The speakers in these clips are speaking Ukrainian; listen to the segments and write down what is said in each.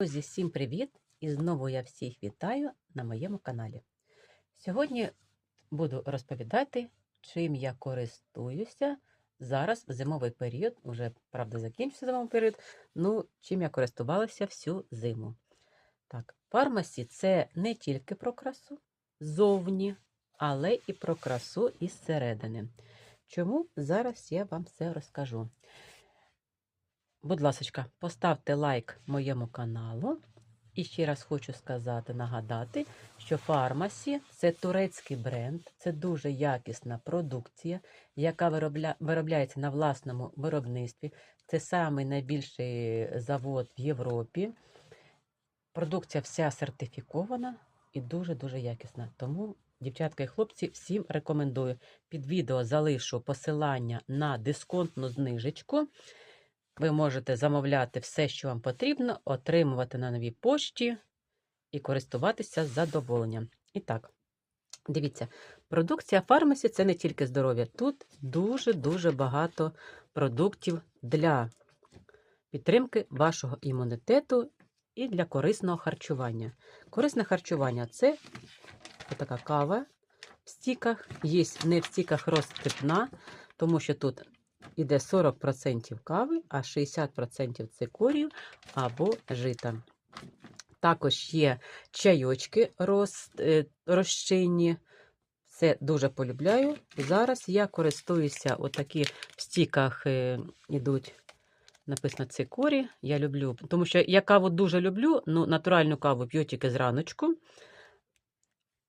Друзі, всім привіт! І знову я всіх вітаю на моєму каналі. Сьогодні буду розповідати, чим я користуюся зараз в зимовий період. Уже, правда, закінчився зимовий період. Ну, чим я користувалася всю зиму. Так, фармасі це не тільки про красу зовні, але і про красу із середини. Чому зараз я вам все розкажу. Будь ласка, поставте лайк моєму каналу. І ще раз хочу сказати, нагадати, що Фармасі це турецький бренд, це дуже якісна продукція, яка виробля... виробляється на власному виробництві. Це самий найбільший завод в Європі. Продукція вся сертифікована і дуже-дуже якісна. Тому, дівчатка і хлопці, всім рекомендую. Під відео залишу посилання на дисконтну знижечку. Ви можете замовляти все, що вам потрібно, отримувати на новій пошті і користуватися з задоволенням. І так, дивіться, продукція фармасі це не тільки здоров'я. Тут дуже-дуже багато продуктів для підтримки вашого імунітету і для корисного харчування. Корисне харчування це така кава в стіках, є не в стіках розтипна, тому що тут іде 40% кави, а 60% цикорію або жита. Також є чайочки роз, е, розчинні. Це дуже полюбляю. Зараз я користуюся, отакі в стіках е, йдуть, написано цикорі. Я люблю, тому що я каву дуже люблю, ну, натуральну каву п'ю тільки зраночку.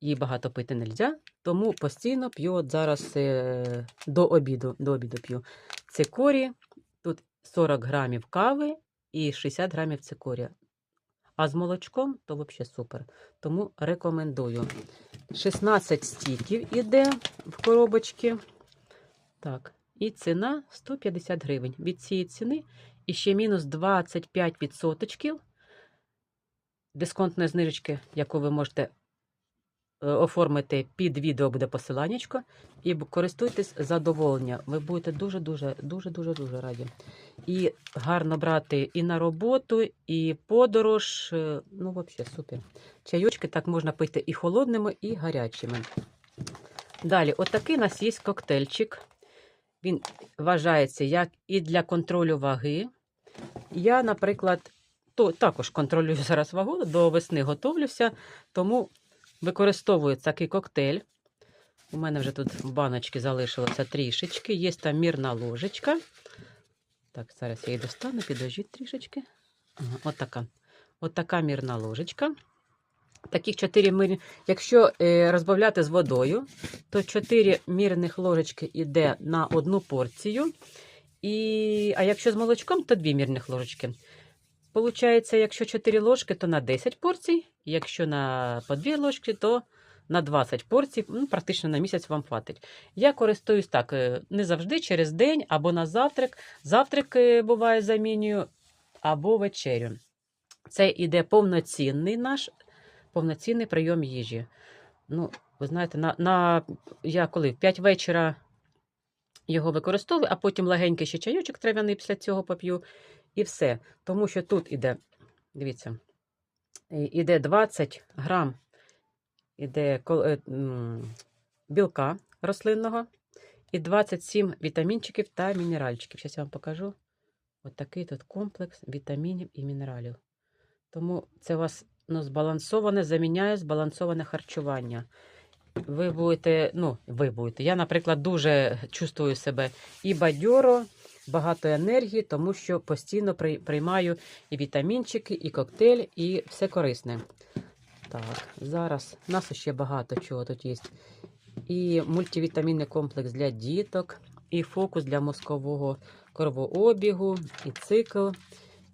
Її багато пити не можна, тому постійно п'ю от зараз е, до обіду до обіду п'ю цикорі. Тут 40 грамів кави і 60 грамів цикорія. А з молочком то взагалі супер. Тому рекомендую. 16 стіків іде в коробочці. Так, і ціна 150 гривень. Від цієї ціни і ще мінус 25% дисконтної знижечки, яку ви можете е, оформити під відео буде посиланнячко. І користуйтесь задоволення. Ви будете дуже-дуже дуже дуже дуже раді. І гарно брати і на роботу, і подорож. е, Ну, взагалі, супер. Чайочки так можна пити і холодними, і гарячими. Далі, отакий у нас є коктейльчик. Він вважається як і для контролю ваги. Я, наприклад, то, також контролюю зараз вагу, до весни готовлюся, тому використовую такий коктейль. У мене вже тут в баночці залишилося трішечки. Є там мірна ложечка. Так, зараз я її достану, підожіть трішечки. Ага, отака. Отака мірна ложечка. Таких 4 мір... Якщо е, розбавляти з водою, то 4 мірних ложечки йде на одну порцію. І... А якщо з молочком, то 2 мірних ложечки. Получається, якщо 4 ложки, то на 10 порцій. Якщо на по 2 ложки, то на 20 порцій, ну, практично на місяць вам хватить. Я користуюсь так, е, не завжди через день або на завтрак. Завтрак е, буває замінюю, або вечерю. Це іде повноцінний наш повноцінний прийом їжі. Ну, ви знаєте, на, на, я коли в 5 вечора його використовую, а потім легенький ще чайочок трав'яний після цього поп'ю. І все. Тому що тут іде, дивіться, іде 20 грам іде е, білка рослинного і 27 вітамінчиків та мінеральчиків. Зараз я вам покажу. Ось такий тут комплекс вітамінів і мінералів. Тому це у вас ну, збалансоване, заміняє збалансоване харчування. Ви будете, ну, ви будете. Я, наприклад, дуже чувствую себе і бадьоро, багато енергії, тому що постійно приймаю і вітамінчики, і коктейль, і все корисне. Так, зараз у нас ще багато чого тут є. І мультивітамінний комплекс для діток, і фокус для мозкового кровообігу, і цикл,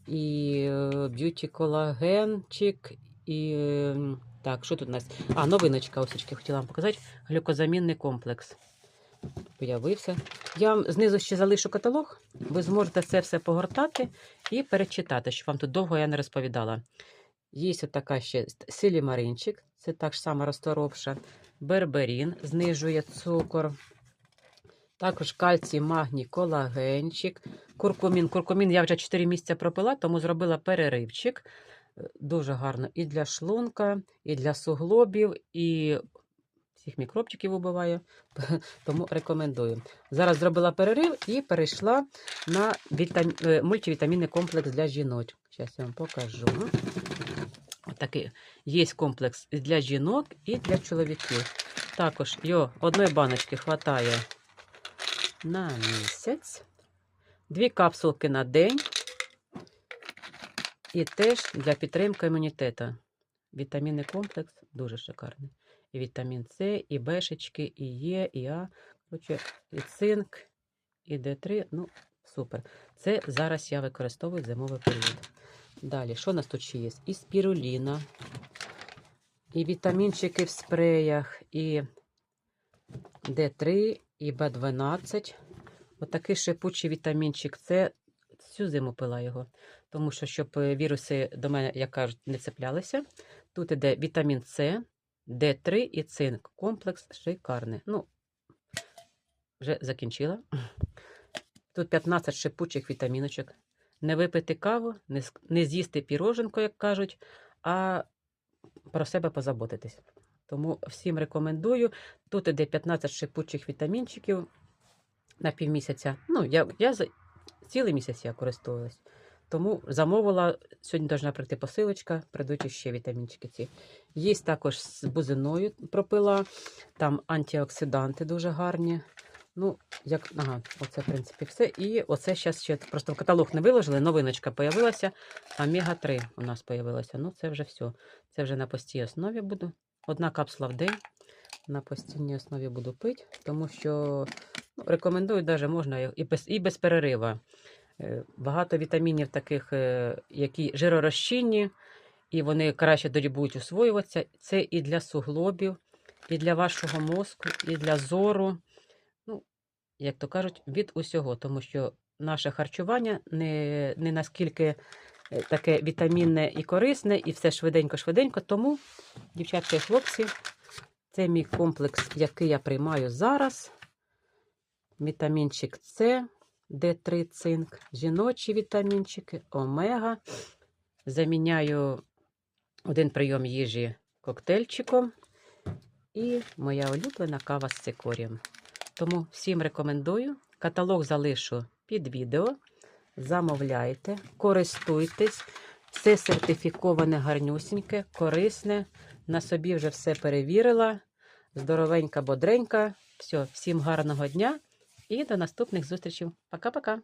і е, б'юті колагенчик, і е, так, що тут у нас? А, новиночка осічки хотіла вам показати. Глюкозамінний комплекс. Появився. Я вам знизу ще залишу каталог. Ви зможете це все погортати і перечитати, щоб вам тут довго я не розповідала. Є така ще силімаринчик, це так само розторопша. Берберін знижує цукор. Також кальцій, магній, колагенчик, куркумін. Куркумін я вже 4 місяці пропила, тому зробила переривчик. Дуже гарно і для шлунка, і для суглобів, і всіх мікробчиків убиває. Тому рекомендую. Зараз зробила перерив і перейшла на вітам... е, мультивітамінний комплекс для жінок. Зараз я вам покажу. Отакий є комплекс для жінок і для чоловіків. Також його одної баночки вистачає на місяць, дві капсулки на день. І теж для підтримки імунітету. Вітамінний комплекс дуже шикарний. І вітамін С, і Бшечки, і Е, і А. Коротше, і цинк, і Д3. Ну, супер. Це зараз я використовую зимовий період. Далі, що у нас тут ще є? І спіруліна, і вітамінчики в спреях, і Д3, і Б12. Отакий шипучий вітамінчик. Це всю зиму пила його. Тому що, щоб е, віруси до мене, як кажуть, не цеплялися. Тут іде вітамін С, Д3 і цинк. Комплекс шикарний. Ну, вже закінчила. Тут 15 шипучих вітаміночок. Не випити каву, не, з'їсти піроженку, як кажуть, а про себе позаботитись. Тому всім рекомендую. Тут іде 15 шипучих вітамінчиків на півмісяця. Ну, я, я цілий місяць я користувалась. Тому замовила, сьогодні должна прийти посилочка, прийдуть ще вітамінчики ці. Є також з бузиною пропила, там антиоксиданти дуже гарні. Ну, як, ага, оце, в принципі, все. І оце зараз ще просто в каталог не виложили, новиночка появилася. Омега-3 у нас появилася. Ну, це вже все. Це вже на постійній основі буду. Одна капсула в день. На постійній основі буду пити, тому що ну, рекомендую, навіть можна і без, і без перерива. Е, Багато вітамінів таких, е, які жиророзчинні, і вони краще тоді будуть усвоюватися. Це і для суглобів, і для вашого мозку, і для зору. Ну, як то кажуть, від усього, тому що наше харчування не, не наскільки е, таке вітамінне і корисне, і все швиденько-швиденько. Тому, дівчатки і хлопці, це мій комплекс, який я приймаю зараз. Вітамінчик С, Д3 цинк, жіночі вітамінчики, омега. Заміняю один прийом їжі коктейльчиком. І моя улюблена кава з цикорієм. Тому всім рекомендую. Каталог залишу під відео. Замовляйте, користуйтесь. Все сертифіковане, гарнюсіньке, корисне. На собі вже все перевірила. Здоровенька, бодренька. Все, всім гарного дня і до наступних зустрічей. Пока-пока.